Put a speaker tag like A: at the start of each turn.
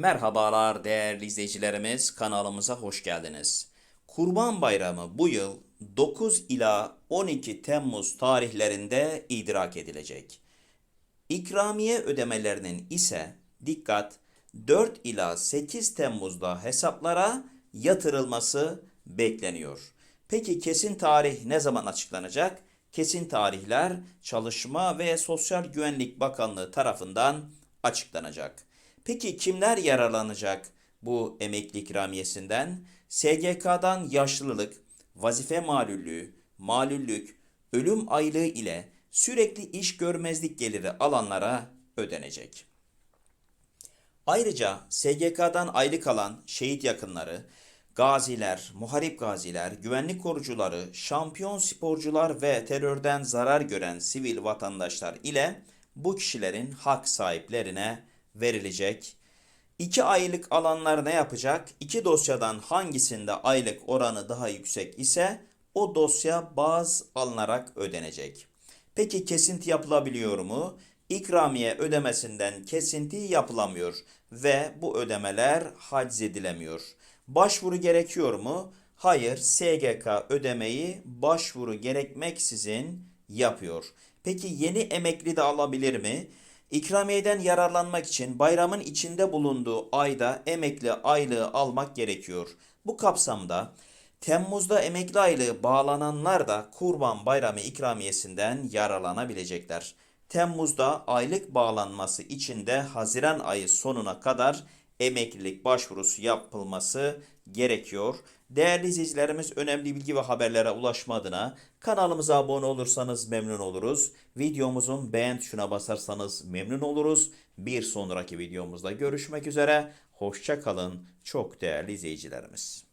A: Merhabalar değerli izleyicilerimiz kanalımıza hoş geldiniz. Kurban Bayramı bu yıl 9 ila 12 Temmuz tarihlerinde idrak edilecek. İkramiye ödemelerinin ise dikkat 4 ila 8 Temmuz'da hesaplara yatırılması bekleniyor. Peki kesin tarih ne zaman açıklanacak? Kesin tarihler Çalışma ve Sosyal Güvenlik Bakanlığı tarafından açıklanacak. Peki kimler yararlanacak bu emekli ikramiyesinden? SGK'dan yaşlılık, vazife malüllüğü, malüllük, ölüm aylığı ile sürekli iş görmezlik geliri alanlara ödenecek. Ayrıca SGK'dan aylık alan şehit yakınları, gaziler, muharip gaziler, güvenlik korucuları, şampiyon sporcular ve terörden zarar gören sivil vatandaşlar ile bu kişilerin hak sahiplerine verilecek. İki aylık alanlar ne yapacak? İki dosyadan hangisinde aylık oranı daha yüksek ise o dosya baz alınarak ödenecek. Peki kesinti yapılabiliyor mu? İkramiye ödemesinden kesinti yapılamıyor ve bu ödemeler haciz edilemiyor. Başvuru gerekiyor mu? Hayır, SGK ödemeyi başvuru gerekmeksizin yapıyor. Peki yeni emekli de alabilir mi? İkramiyeden yararlanmak için bayramın içinde bulunduğu ayda emekli aylığı almak gerekiyor. Bu kapsamda Temmuz'da emekli aylığı bağlananlar da Kurban Bayramı ikramiyesinden yararlanabilecekler. Temmuz'da aylık bağlanması için de Haziran ayı sonuna kadar emeklilik başvurusu yapılması gerekiyor. Değerli izleyicilerimiz önemli bilgi ve haberlere ulaşma adına kanalımıza abone olursanız memnun oluruz. Videomuzun beğen tuşuna basarsanız memnun oluruz. Bir sonraki videomuzda görüşmek üzere. Hoşça kalın çok değerli izleyicilerimiz.